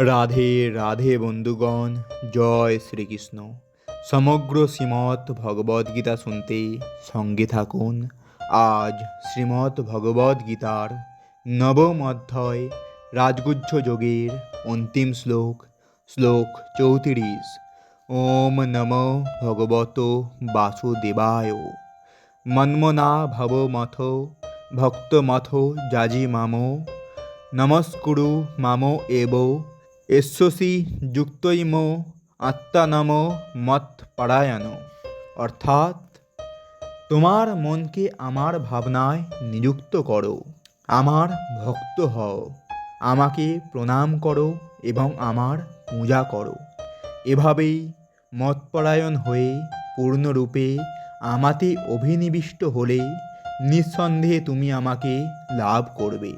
রাধে রাধে বন্ধুগণ, জয় শ্রীকৃষ্ণ। সমগ্র শ্রীমৎ ভগবদ্গীতা শুনতে সঙ্গে থাকুন। আজ শ্রীমৎ ভগবদ্গীতার নবম অধ্যায় রাজগুহ্য যোগের অন্তিম শ্লোক শ্লোক চৌত্রিশ। ওম নম ভগবত বাসুদেবায়। মন্মনা ভবমথ ভক্তমথ জাজি মামো। নমস্কুরু মামো এব। এশ্বসি যুক্তইম আত্মানম মত পরায়ণ। অর্থাৎ, তোমার মনকে আমার ভাবনায় নিযুক্ত করো, আমার ভক্ত হও, আমাকে প্রণাম করো এবং আমার পূজা করো। এভাবেই মতপরায়ণ হয়ে পূর্ণরূপে আমাতে অভিনিবিষ্ট হলে নিঃসন্দেহে তুমি আমাকে লাভ করবে।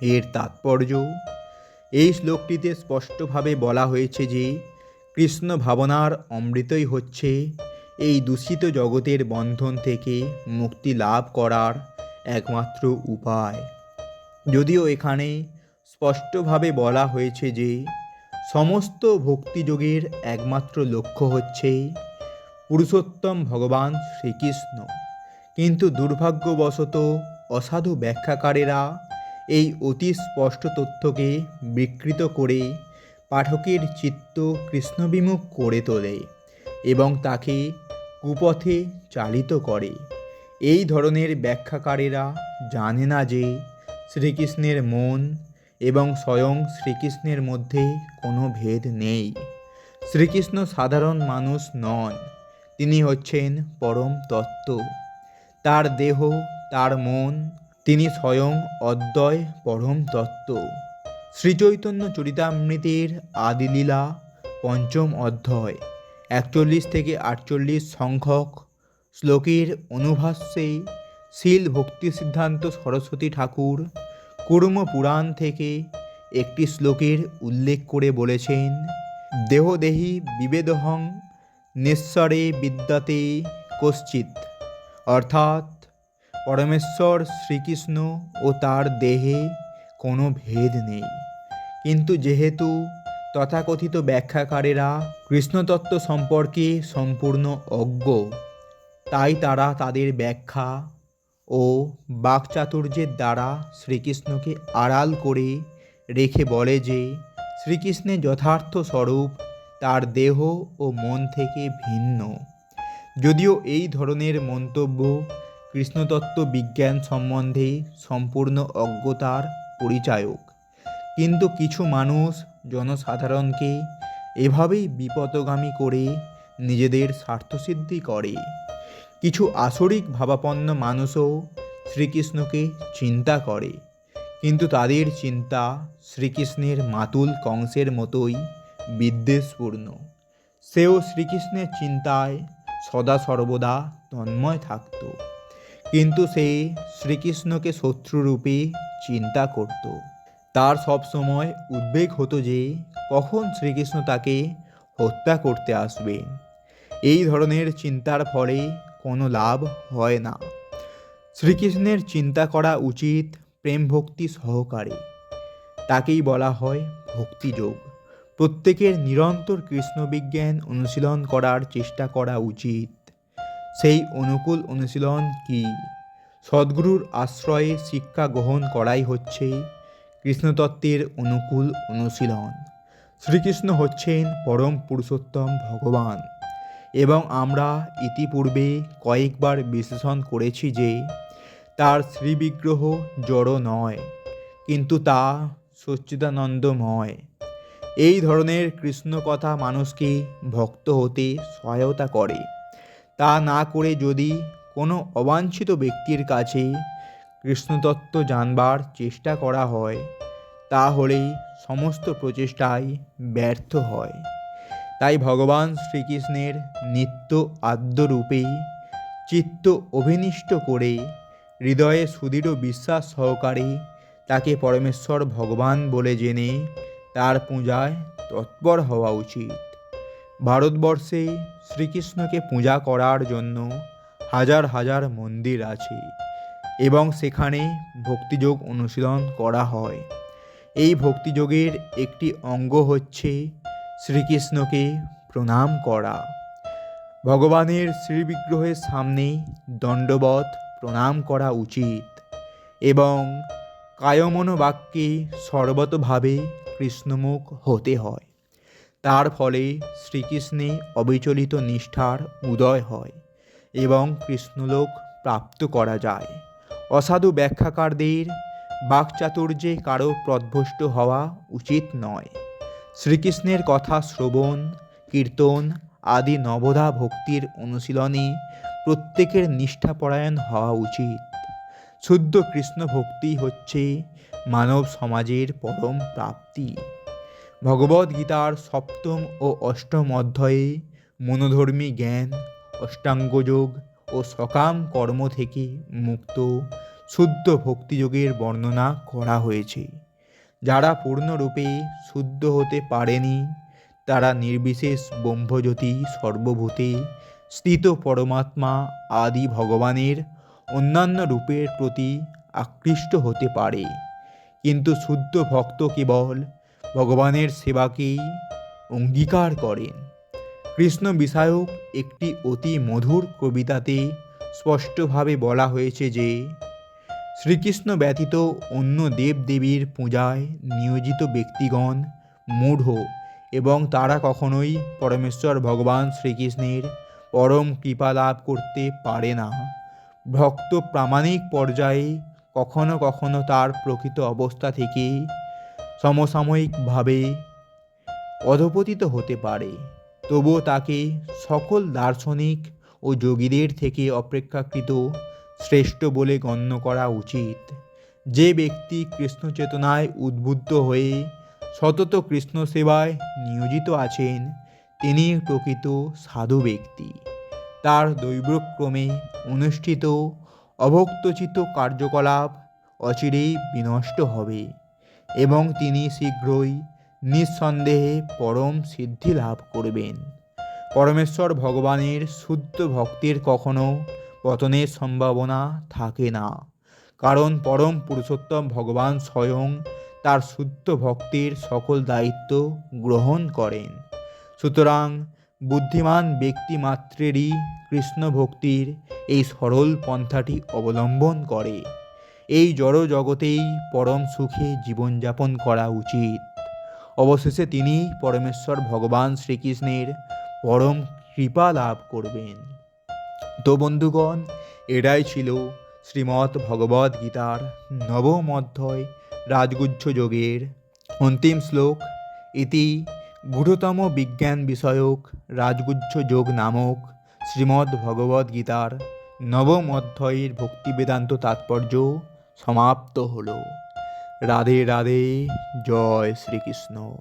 এর তাৎপর্য এই শ্লোকটিতে স্পষ্টভাবে বলা হয়েছে যে, কৃষ্ণ ভাবনার অমৃতই হচ্ছে এই দূষিত জগতের বন্ধন থেকে মুক্তি লাভ করার একমাত্র উপায়। যদিও এখানে স্পষ্টভাবে বলা হয়েছে যে, সমস্ত ভক্তিযোগের একমাত্র লক্ষ্য হচ্ছে পুরুষোত্তম ভগবান শ্রীকৃষ্ণ। কিন্তু দুর্ভাগ্যবশত অসাধু ব্যাখ্যাকারেরা এই অতি স্পষ্ট তথ্যকে বিকৃত করে পাঠকের চিত্ত কৃষ্ণবিমুখ করে তোলে এবং তাকে কুপথে চালিত করে। এই ধরনের ব্যাখ্যাকারেরা জানে না যে শ্রীকৃষ্ণের মন এবং স্বয়ং শ্রীকৃষ্ণের মধ্যে কোনো ভেদ নেই। শ্রীকৃষ্ণ সাধারণ মানুষ নন, তিনি হচ্ছেন পরম তত্ত্ব। তার দেহ, তার মন তিনি স্বয়ং অদ্বয় পরম তত্ত্ব শ্রীচৈতন্য চরিতামৃতের আদিলীলা পঞ্চম অধ্যায়, একচল্লিশ থেকে আটচল্লিশ সংখ্যক শ্লোকের অনুভাষ্যে শীল ভক্তি সিদ্ধান্ত সরস্বতী ঠাকুর কুর্ম পুরাণ থেকে একটি শ্লোকের উল্লেখ করে বলেছেন, দেহদেহি বিবেদহং নিঃস্বরে বিদ্যাতে কশ্চিৎ। অর্থাৎ পরমেশ্বর শ্রীকৃষ্ণ ও তার দেহে কোনো ভেদ নেই। কিন্তু যেহেতু তথাকথিত ব্যাখ্যাকারেরা কৃষ্ণতত্ত্ব সম্পর্কে সম্পূর্ণ অজ্ঞ, তাই তারা তাদের ব্যাখ্যা ও বাকচাতুর্যের দ্বারা শ্রীকৃষ্ণকে আড়াল করে রেখে বলে যে, শ্রীকৃষ্ণের যথার্থ স্বরূপ তার দেহ ও মন থেকে ভিন্ন। যদিও এই ধরনের মন্তব্য কৃষ্ণতত্ত্ব বিজ্ঞান সম্বন্ধে সম্পূর্ণ অজ্ঞতার পরিচায়ক। কিন্তু কিছু মানুষ জনসাধারণকে এভাবেই বিপদগামী করে নিজেদের স্বার্থসিদ্ধি করে। কিছু আসরিক ভাবাপন্ন মানুষও শ্রীকৃষ্ণকে চিন্তা করে, কিন্তু তাদের চিন্তা শ্রীকৃষ্ণের মাতুল কংসের মতোই বিদ্বেষপূর্ণ। সেও শ্রীকৃষ্ণের চিন্তায় সদা সর্বদা তন্ময় থাকত। কিন্তু সে শ্রীকৃষ্ণকে শত্রুরূপে চিন্তা করত। তার সব সময় উদ্বেগ হতো যে কখন শ্রীকৃষ্ণ তাকে হত্যা করতে আসবে। এই ধরনের চিন্তার ফলে কোনো লাভ হয় না। শ্রীকৃষ্ণের চিন্তা করা উচিত প্রেম ভক্তি সহকারে। তাকেই বলা হয় ভক্তিযোগ। প্রত্যেকের নিরন্তর কৃষ্ণবিজ্ঞান অনুশীলন করার চেষ্টা করা উচিত। সেই অনুকূল অনুশীলন কি? সদ্গুরুর আশ্রয়ে শিক্ষা গ্রহণ করাই হচ্ছে কৃষ্ণতত্ত্বের অনুকূল অনুশীলন। শ্রীকৃষ্ণ হচ্ছেন পরম পুরুষোত্তম ভগবান এবং আমরা ইতিপূর্বে কয়েকবার বিশ্লেষণ করেছি যে তার শ্রীবিগ্রহ জড় নয়, কিন্তু তা সচ্চিদানন্দময়। এই ধরনের কৃষ্ণ কথা মানুষকে ভক্ত হতে সহায়তা করে। তা না করে যদি কোনো অবাঞ্ছিত ব্যক্তির কাছে কৃষ্ণতত্ত্ব জানবার চেষ্টা করা হয় তাহলে সমস্ত প্রচেষ্টাই ব্যর্থ হয়। তাই ভগবান শ্রীকৃষ্ণের নিত্য আদ্যরূপেই চিত্ত অভিনিষ্ট করে হৃদয়ে সুদৃঢ় বিশ্বাস সহকারে তাকে পরমেশ্বর ভগবান বলে জেনে তার পূজায় তৎপর হওয়া উচিত। ভারতবর্ষে শ্রীকৃষ্ণকে পূজা করার জন্য হাজার হাজার মন্দির আছে এবং সেখানে ভক্তিযোগ অনুশীলন করা হয়। এই ভক্তিযোগের একটি অঙ্গ হচ্ছে শ্রীকৃষ্ণকে প্রণাম করা। ভগবানের শ্রীবিগ্রহের সামনে দণ্ডবত প্রণাম করা উচিত এবং কায়মন বাক্যে সর্বতভাবে কৃষ্ণমুখ হতে হয়। তার ফলে শ্রীকৃষ্ণে অবিচলিত নিষ্ঠার উদয় হয় এবং কৃষ্ণলোক প্রাপ্ত করা যায়। অসাধু ব্যাখ্যাকারদের বাকচাতুর্যে কারও প্রদ্ভষ্ট হওয়া উচিত নয়। শ্রীকৃষ্ণের কথা শ্রবণ, কীর্তন আদি নবধা ভক্তির অনুশীলনে প্রত্যেকের নিষ্ঠাপরায়ণ হওয়া উচিত। শুদ্ধ কৃষ্ণ ভক্তি হচ্ছে মানব সমাজের পরম প্রাপ্তি। ভগবদ্গীতার সপ্তম ও অষ্টম অধ্যায়ে মনোধর্মী জ্ঞান, অষ্টাঙ্গযোগ ও সকাম কর্ম থেকে মুক্ত শুদ্ধ ভক্তিযোগের বর্ণনা করা হয়েছে। যারা পূর্ণরূপে শুদ্ধ হতে পারেনি, তারা নির্বিশেষ ব্রহ্মজ্যোতি সর্বভূতে স্থিত পরমাত্মা আদি ভগবানের অন্যান্য রূপের প্রতি আকৃষ্ট হতে পারে। কিন্তু শুদ্ধ ভক্ত কেবল ভগবানের সেবাকেই অঙ্গীকার করেন। কৃষ্ণ বিষয়ক একটি অতি মধুর কবিতাতে স্পষ্টভাবে বলা হয়েছে যে, শ্রীকৃষ্ণ ব্যতীত অন্য দেবদেবীর পূজায় নিয়োজিত ব্যক্তিগণ মূঢ় এবং তারা কখনোই পরমেশ্বর ভগবান শ্রীকৃষ্ণের পরম কৃপা লাভ করতে পারে না। ভক্ত প্রামাণিক পর্যায়ে কখনো কখনো তার প্রকৃত অবস্থা থেকে সমসাময়িকভাবে অধপতিত হতে পারে, তবুও তাকে সকল দার্শনিক ও যোগীদের থেকে অপেক্ষাকৃত শ্রেষ্ঠ বলে গণ্য করা উচিত। যে ব্যক্তি কৃষ্ণ চেতনায় উদ্বুদ্ধ হয়ে সতত কৃষ্ণ সেবায় নিয়োজিত আছেন, তিনি প্রকৃত সাধু ব্যক্তি। তার দৈবক্রমে অনুষ্ঠিত অভক্তচিত কার্যকলাপ অচিরেই বিনষ্ট হবে। এবং তিনি শীঘ্রই নিঃসন্দেহে পরম সিদ্ধি লাভ করবেন। পরমেশ্বর ভগবানের শুদ্ধ ভক্তির কখনো পতনের সম্ভাবনা থাকে না, কারণ পরম পুরুষোত্তম ভগবান স্বয়ং তার শুদ্ধ ভক্তির সকল দায়িত্ব গ্রহণ করেন। সুতরাং বুদ্ধিমান ব্যক্তি মাত্রেরই কৃষ্ণ ভক্তির এই সরল পন্থাটি অবলম্বন করে। এই জড় জগতেই পরম সুখে জীবনযাপন করা উচিত। অবশেষে তিনি পরমেশ্বর ভগবান শ্রীকৃষ্ণের পরম কৃপা লাভ করবেন। তো বন্ধুগণ, এটাই ছিল শ্রীমৎ ভগবদ গীতার নবম অধ্যায় রাজগুচ্ছ যোগের অন্তিম শ্লোক। ইতি গূঢ়তম বিজ্ঞান বিষয়ক রাজগুচ্ছ যোগ নামক শ্রীমদ্ ভগবদ গীতার নবম অধ্যায়ের ভক্তিবেদান্ত তাৎপর্য সমাপ্ত হলো। রাধে রাধে জয় শ্রীকৃষ্ণ।